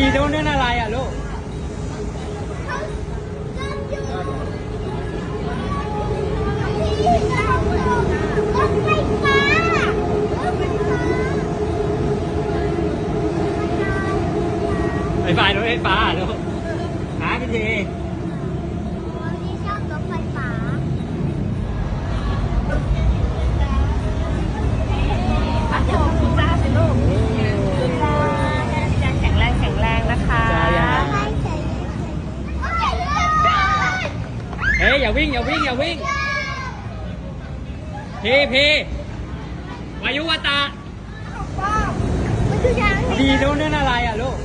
ဒီတုံးနဲ့လာရလို့ วิ่งอย่าวิ่งอย่าวิ่งพีพีวายุวตามันคือยังดีโดนนั่นอะไรอะลูก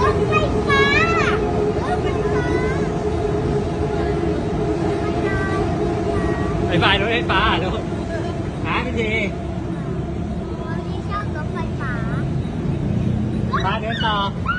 รถไฟฟ้ารถไฟฟ้าไฟฟ้ารถไฟฟ้าลูก 감 사.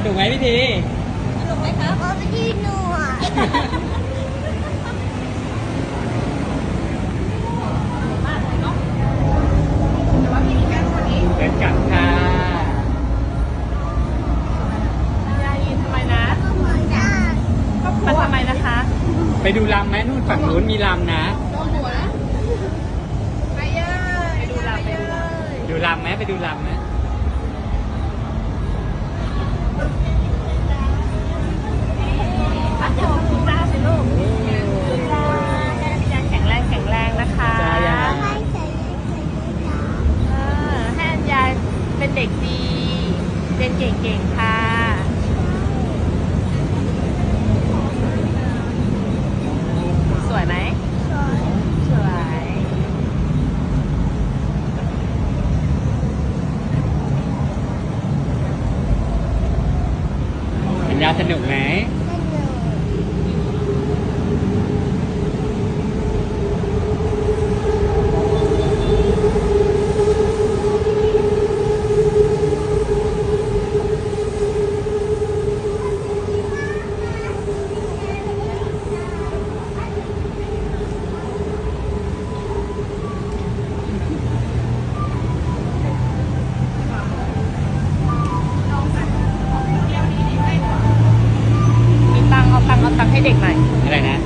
พาเดินต่อสนุกไหมพี่ทีรถไปที่หนูอะเดินกลับค่ะยายินทำไมนะก็เหมือนกันมาทำไมนะคะ ไปดูลำไหมนู่นฝั่งนู้นมีลำนะ ไปดูลาไปดูลาดูลำไหมไปดูลำไหม พัดโชว์คุณจ้าสิลูกแข็งแรงแข็งแรงนะคะ จ้ายา ไม่ใช่ไม่ใช่ไม่ใช่ เออให้อัญญาเป็นเด็กดีเรีย นเก่งๆ ค่ะ สวยไหม สวยสัญญาสนุกไหมตังค์เอาตังค์เอาตังค์ให้เด็กหน่อย อะไรนะ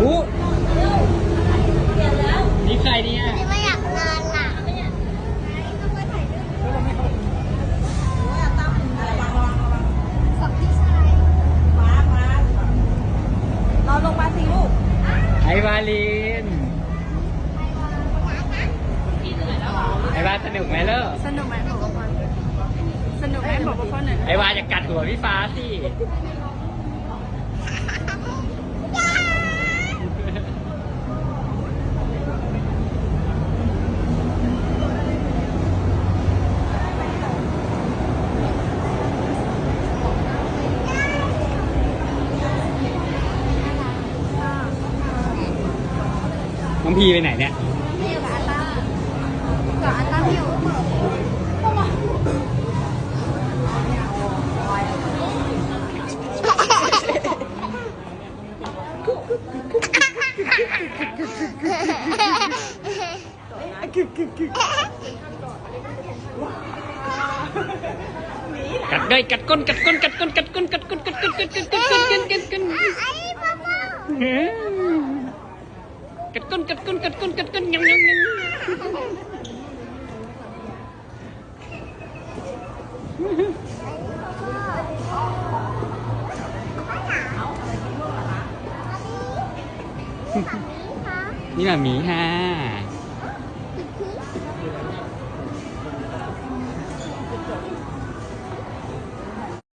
อู้นี่ใครเนี่ย ที่ไม่อยากนอนล่ะ กับพี่ชาย รอลงมาสิลูก ไอวาลิน ไอวาสนุกไหมเลิกสนุกไหมบอกกับพ่อสนุกไหมบอกกับพ่อหน่อย ไอวาจะกัดหัวพี่ฟ้าสิ น้องพีไปไหนเนี่ยไม่อยู่กับอาต้ากับอาต้าอยู่กัดเลยกัดก้นกัดก้นกัดก้นกัดก้นกัดก้นกัดก้นกัดก้นกัดก้นกัดก้นกัดก้นไอ้พ่อพ่อ กัดก้นกัดก้นกัดก้นกัดก้นยังยังยังพ่อนี่แบบหมีค่ะ